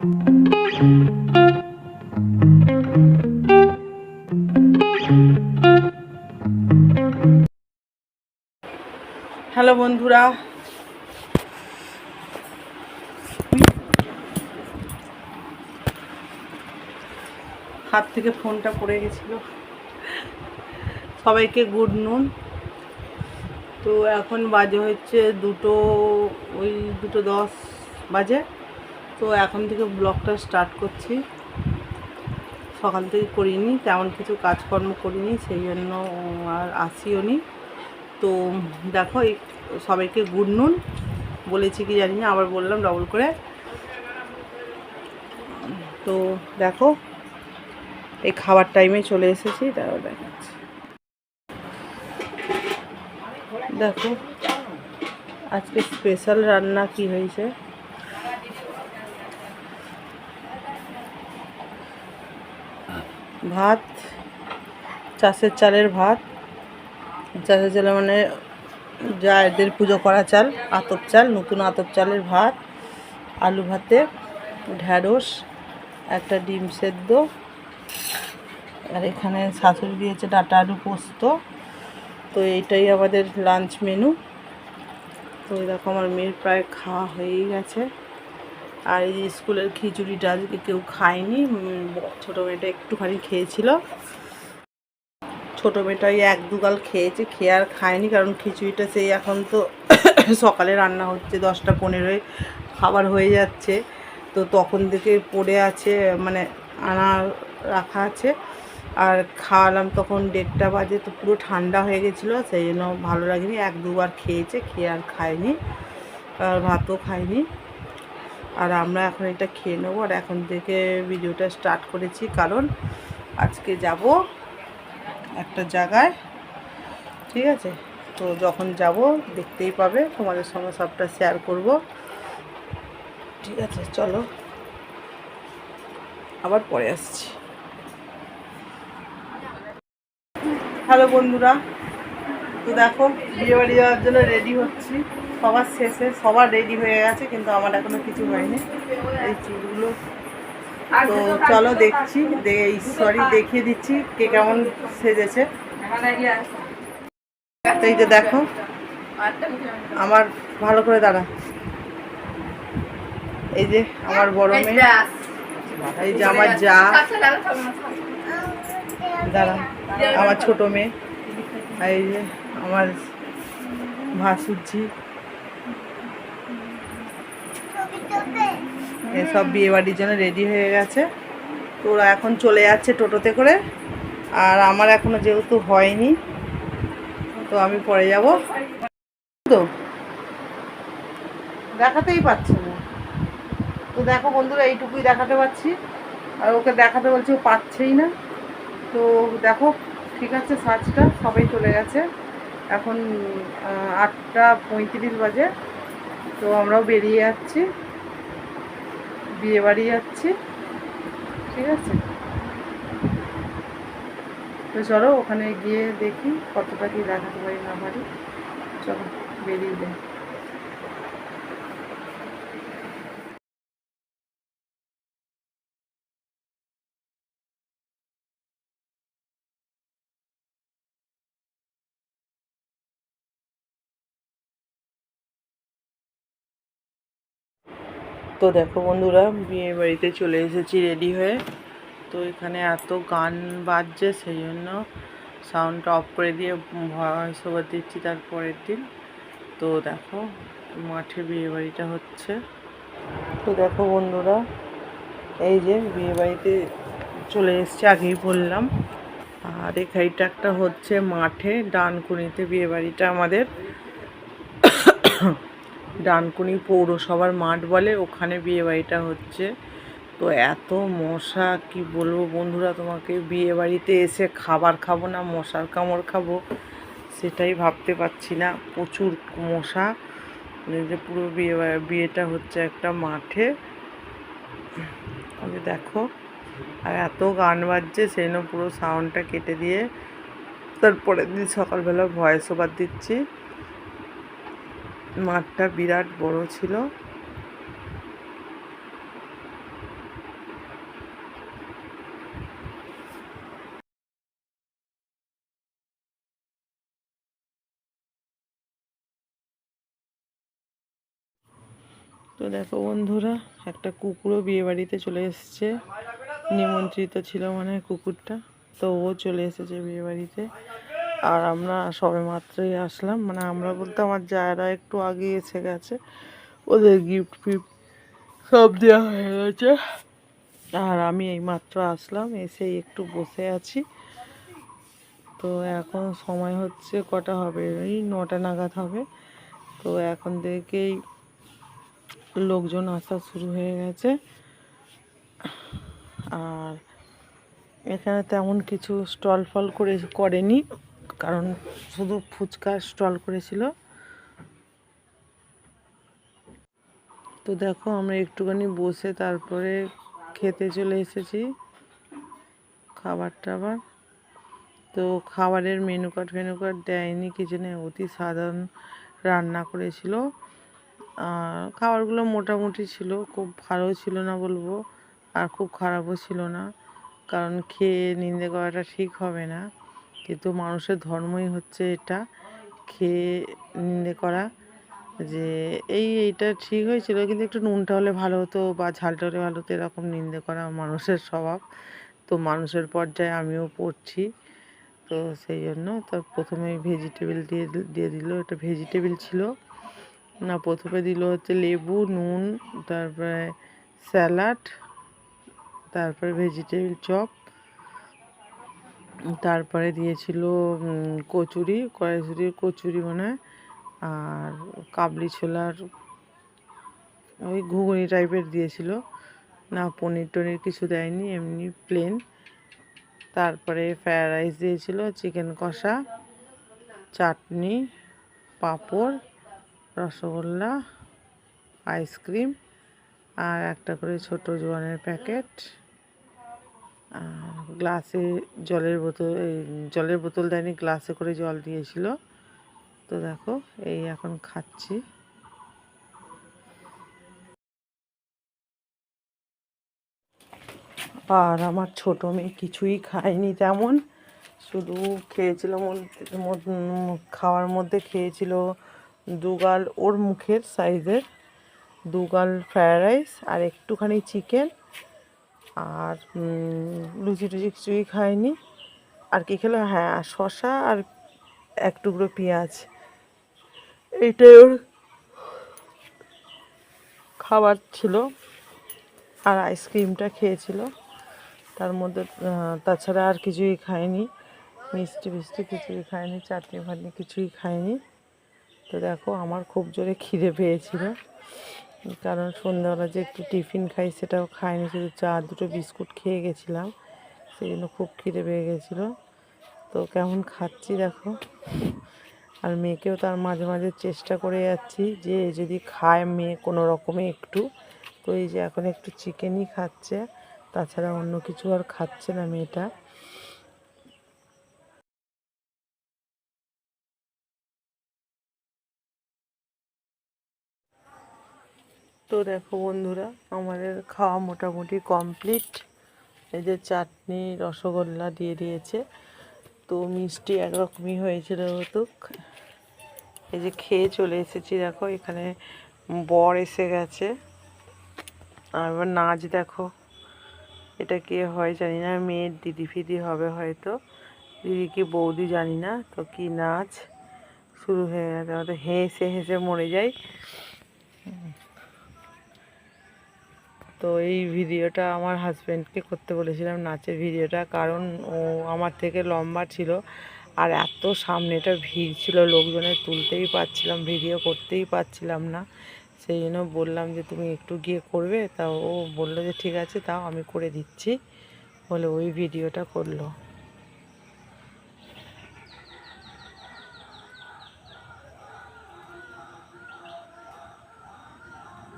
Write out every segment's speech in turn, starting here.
Hello বন্ধুরা। হাত থেকে ফোনটা পড়ে গেছিল। সবাইকে গুড নুন। তো এখন বাজে হচ্ছে দুটো, ওই দুটো দশ বাজে। তো এখন থেকে ব্লগটা স্টার্ট করছি। সকাল থেকে করিনি, তেমন কিছু কাজকর্ম করিনি, সেই জন্য আর আসিও নি। তো দেখো, এই সবাইকে গুড নুন। বলেছি কি জানি না, আবার বললাম ডবল করে। তো দেখো, এই খাবার টাইমে চলে এসেছি, তারপর দেখাচ্ছি। দেখো, আজকে স্পেশাল রান্না কি হয়েছে? ভাত, চাষের চালের ভাত, চাষের চালের মানে যা এদের পুজো করা চাল, আতপ চাল, নতুন আতপ চালের ভাত, আলু ভাতে, ঢ্যাঁড়স, একটা ডিম সেদ্ধ, আর এখানে শাশুড়ি দিয়েছে ডাটা আলু পোস্ত। তো এইটাই আমাদের লাঞ্চ মেনু। তো এরকম আমার মেয়ের প্রায় খাওয়া হয়েই গেছে। আর এই স্কুলের খিচুড়িটা আজকে কেউ খায়নি ছোটো মেয়েটা একটুখানি খেয়েছিল। ছোটো মেয়েটা ওই এক দুগাল খেয়েছে, খেয়ে আর খায়নি কারণ খিচুড়িটা সেই এখন তো সকালে রান্না হচ্ছে, দশটা পনেরোয় খাবার হয়ে যাচ্ছে। তো তখন থেকে পড়ে আছে মানে আনা রাখা আছে। আর খাওয়ালাম তখন দেড়টা বাজে, তো পুরো ঠান্ডা হয়ে গেছিল, সেই জন্য ভালো লাগেনি। এক দুবার খেয়েছে, খেয়ে আর খায়নি, আর ভাতও খায়নি। আর আমরা এখন এটা খেয়ে নেব আর এখন থেকে ভিডিওটা স্টার্ট করেছি। কারণ আজকে যাব একটা জায়গায়, ঠিক আছে? তো যখন যাব, দেখতেই পাবে, তোমাদের সঙ্গে সবটা শেয়ার করব। ঠিক আছে, চলো। আবার পরে আসছি। হ্যালো বন্ধুরা, তো দেখো বিয়েবাড়ি যাওয়ার জন্য রেডি হচ্ছি। সবার শেষে সবার রেডি হয়ে গেছে, কিন্তু আমার এখনও কিছু হয়নি। এই চুলগুলো। তো চলো দেখছি এই সরি দেখিয়ে দিচ্ছি কে কেমন সেজেছে। এই যে দেখো, আমার ভালো করে দাঁড়া। এই যে আমার বড় মেয়ে। এই যে আমার যা। দাঁড়া, আমার ছোট মেয়ে। এই যে আমার ভাসুরজি। এসব বিয়ে বাড়ির জন্য রেডি হয়ে গেছে। তো ওরা এখন চলে যাচ্ছে টোটোতে করে। আর আমার এখনও যেহেতু হয়নি, তো আমি পরে যাব। তো দেখাতেই পাচ্ছি না। তো দেখো বন্ধুরা, এইটুকুই দেখাতে পাচ্ছি। আর ওকে দেখাতে বলছি, ও পাচ্ছেই না। তো দেখো, ঠিক আছে, সাজটা, সবাই চলে গেছে। এখন আটটা পঁয়ত্রিশ বাজে। তো আমরাও বেরিয়ে যাচ্ছি। বিয়ে বাড়ি যাচ্ছি। ঠিক আছে? তো চলো ওখানে গিয়ে দেখি কতটা কি দেখাতে পারি না পারি। চলো বেরিয়ে যাই। তো দেখো বন্ধুরা বিয়ে বাড়িতে চলে এসেছি রেডি হয়ে। তো এখানে এত গান বাজছে সেই জন্য সাউন্ডটা অফ করে দিয়ে ভয়েস ওভার দিচ্ছি তার পরের দিন। তো দেখো, মাঠে বিয়ে বাড়িটা হচ্ছে। তো দেখো বন্ধুরা, এই যে বিয়ে বাড়িতে চলে এসছে আগেই বললাম। আর এখানটা একটা হচ্ছে মাঠে, ডানকুনিতে বিয়ে বাড়িটা আমাদের। ডানকুনি পৌরসভার মাঠ বলে ওখানে বিয়ে বাড়িটা হচ্ছে। তো এত মশা, কি বলব বন্ধুরা তোমাকে? বিয়ে বাড়িতে এসে খাবার খাব না, মশার কামড় খাব, সেটাই ভাবতে পারছি না। প্রচুর মশা। যে পুরো বিয়ে, বিয়েটা হচ্ছে একটা মাঠে। আমি দেখো, আর এত গান বাজছে, সেই জন্য পুরো সাউন্ডটা কেটে দিয়ে, তারপরের দিন সকালবেলা ভয়েস ওভার দিচ্ছি। মাঠটা বিরাট বড় ছিল। তো দেখো বন্ধুরা, একটা কুকুরও বিয়েবাড়িতে চলে এসেছে। নিমন্ত্রিত ছিল মানে কুকুরটা, তো ও চলে এসেছে বিয়েবাড়িতে। আর আমরা সবে মাত্রই আসলাম। মানে আমরা বলতে আমার জায়রা একটু আগে এসে গেছে। ওদের গিফট ফিফট সব দেওয়া হয়ে গেছে। আর আমি এই মাত্র আসলাম, এসেই একটু বসে আছি। তো এখন সময় হচ্ছে কটা হবে? এই নটা নাগাদ হবে। তো এখন থেকেই লোকজন আসা শুরু হয়ে গেছে। আর এখানে তেমন কিছু স্টল ফল করে করেনি। কারণ শুধু ফুচকার স্টল করেছিল। তো দেখো আমরা একটুখানি বসে তারপরে খেতে চলে এসেছি খাবার টাবার। তো খাবারের মেনু কার্ড ফেনু কার্ড দেয়নি কিছু নেই অতি সাধারণ রান্না করেছিল। আর খাবারগুলো মোটামুটি ছিল, খুব ভালো ছিল না বলব, আর খুব খারাপও ছিল না, কারণ খেয়ে নিন্দে করাটা ঠিক হবে না। কিন্তু মানুষের ধর্মই হচ্ছে এটা। খেয়ে, নিন্দে করা। যে এই এইটা ঠিক হয়েছিল, কিন্তু একটু নুনটা হলে ভালো হতো বা ঝালটা হলে ভালো হতো, এরকম নিন্দে করা মানুষের স্বভাব। তো মানুষের পর্যায়ে আমিও পড়ছি। তো সেই জন্য তার প্রথমে ভেজিটেবিল দিয়ে দিয়ে দিল এটা ভেজিটেবিল ছিল। না, প্রথমে দিল হচ্ছে লেবু, নুন, তারপরে স্যালাড, তারপরে ভেজিটেবিল চপ। তারপরে দিয়েছিল কচুরি কড়াইশুটির কচুরি মনে আর কাবলি ছোলার, ওই ঘুগনি টাইপের দিয়েছিল। না, পনির টনির কিছু দেয়নি, এমনি প্লেন তারপরে ফ্রায়েড রাইস দিয়েছিল চিকেন কষা, চাটনি, পাঁপড়, রসগোল্লা আইসক্রিম আর একটা করে ছোট জোয়ানের প্যাকেট গ্লাসে জলের বোতল জলের বোতল দেয়নি, গ্লাসে করে জল দিয়েছিল। তো দেখো, এই এখন খাচ্ছি। আর আমার ছোট মেয়ে কিছুই খায়নি তেমন। শুধু খেয়েছিল খাওয়ার মধ্যে খেয়েছিল দুগাল ওর মুখের সাইজের দুগাল ফ্রায়েড রাইস আর একটুখানি চিকেন আর লুচি টুচি কিছুই খাইনি। আর কি খেলো? হ্যাঁ শশা আর এক টুকরো পেঁয়াজ। এইটাই ওর খাবার ছিল। আর আইসক্রিমটা খেয়েছিল। তার মধ্যে তাছাড়া আর কিছুই খায়নি মিষ্টি ফিষ্টি কিছুই খায়নি চাটনি ফাটনি কিছুই খায়নি তো দেখো, আমার খুব জোরে খিদে পেয়েছিল। কারণ সন্ধ্যাবেলা যে একটু টিফিন খাই সেটাও খাইনি, শুধু চা দুটো বিস্কুট খেয়ে গেছিলাম। সেই জন্য খুব খিদে পেয়ে গেছিল। তো কেমন খাচ্ছি দেখো। আর মেয়েকেও তার মাঝে মাঝে চেষ্টা করে যাচ্ছি যে যদি খায় মেয়ে কোনো রকমে একটু। তো এই যে এখন একটু চিকেনই খাচ্ছে, তাছাড়া অন্য কিছু আর খাচ্ছে না মেয়েটা। তো দেখো বন্ধুরা, আমাদের খাওয়া মোটামুটি কমপ্লিট এই যে চাটনি, রসগোল্লা দিয়ে দিয়েছে। তো মিষ্টি একরকমই হয়েছিল তো এই যে খেয়ে চলে এসেছি, দেখো এখানে বর এসে গেছে। আর এবার নাচ দেখো, এটা কে হয় জানি না, মেয়ের দিদি ফিদি হবে হয়তো। দিদি কি বৌদি জানি না, তো কি নাচ শুরু হয়ে গেছে। হয়তো হেসে হেসে মরে যাই। তো এই ভিডিওটা আমার হাজব্যান্ডকে করতে বলেছিলাম নাচের ভিডিওটা, কারণ ও আমার থেকে লম্বা ছিল আর এত সামনেটা ভিড় ছিল, লোকজনের তুলতেই পারছিলাম, ভিডিও করতেই পারছিলাম না। সেই জন্য বললাম যে, তুমি একটু গিয়ে করবে? তা ও বলল যে, ঠিক আছে, তাও আমি করে দিচ্ছি। বলে ওই ভিডিওটা করল।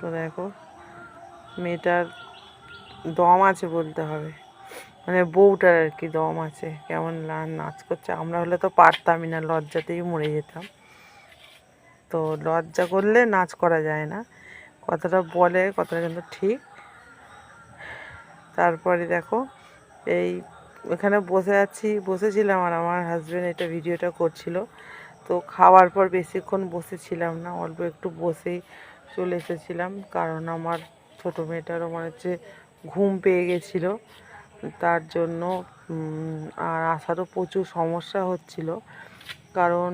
তো দেখো মেয়েটার দম আছে বলতে হবে। মানে বউটার আর কি দম আছে। কেমন নাচ করছে। আমরা হলে তো পারতামই না, লজ্জাতেই মরে যেতাম। তো লজ্জা করলে নাচ করা যায় না। কথাটা বলে, কথাটা কিন্তু ঠিক। তারপরে দেখো, এই এখানে বসে আছি, বসেছিলাম আর আমার হাজব্যান্ড এটা ভিডিওটা করছিল। তো খাওয়ার পর বেশিক্ষণ বসেছিলাম না, অল্প একটু বসেই চলে এসেছিলাম। কারণ আমার ছোটো মেয়েটারও মনে হচ্ছে ঘুম পেয়ে গেছিল। তার জন্য আর আসারও প্রচুর সমস্যা হচ্ছিল। কারণ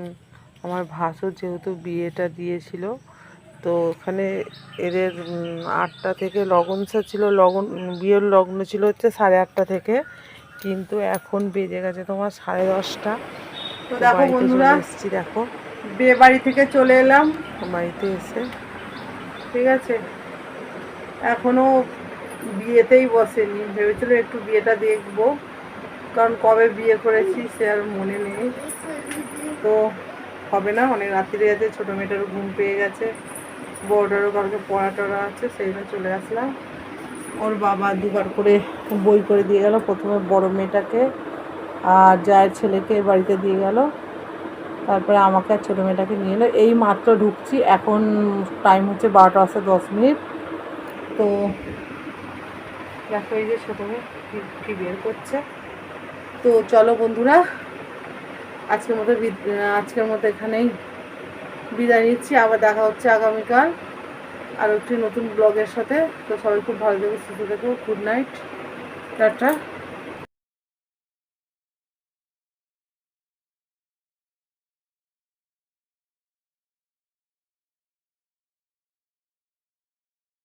আমার ভাসুর যেহেতু বিয়েটা দিয়েছিল তো ওখানে এদের আটটা থেকে লগনসা ছিল লগন বিয়ের লগ্ন ছিল হচ্ছে সাড়ে আটটা থেকে। কিন্তু এখন বেজে গেছে তোমার সাড়ে দশটা। দেখো বন্ধুরা এসেছি দেখো। বিয়ে বাড়ি থেকে চলে এলাম। বাড়িতে এসে। ঠিক আছে? এখনও বিয়েতেই বসেনি। ভেবেছিল একটু বিয়েটা দেখব। কারণ কবে বিয়ে করেছি সে আর মনে নেই। তো হবে না, অনেক রাত্রি আছে, ছোটো মেয়েটারও ঘুম পেয়ে গেছে বড়টারও কালকে পড়া টড়া আছে, সেই জন্য চলে আসলাম। ওর বাবা দুবার করে বই করে দিয়ে গেল, প্রথমে বড় মেয়েটাকে আর জায়ের ছেলেকে বাড়িতে দিয়ে গেল। তারপরে আমাকে আর ছোটো মেয়েটাকে নিয়ে এলো। এই মাত্র ঢুকছি, এখন টাইম হচ্ছে বারোটা আসতে দশ মিনিট। তো দেখো এই যে কি- বের করছে। তো চলো বন্ধুরা, আজকের মতো আজকের মতো এখানেই বিদায় নিচ্ছি। আবার দেখা হচ্ছে আগামীকাল আর একটি নতুন ব্লগের সাথে। তো সবাই খুব ভালো থেকো, সুস্থ থেকো গুড নাইট টাটা।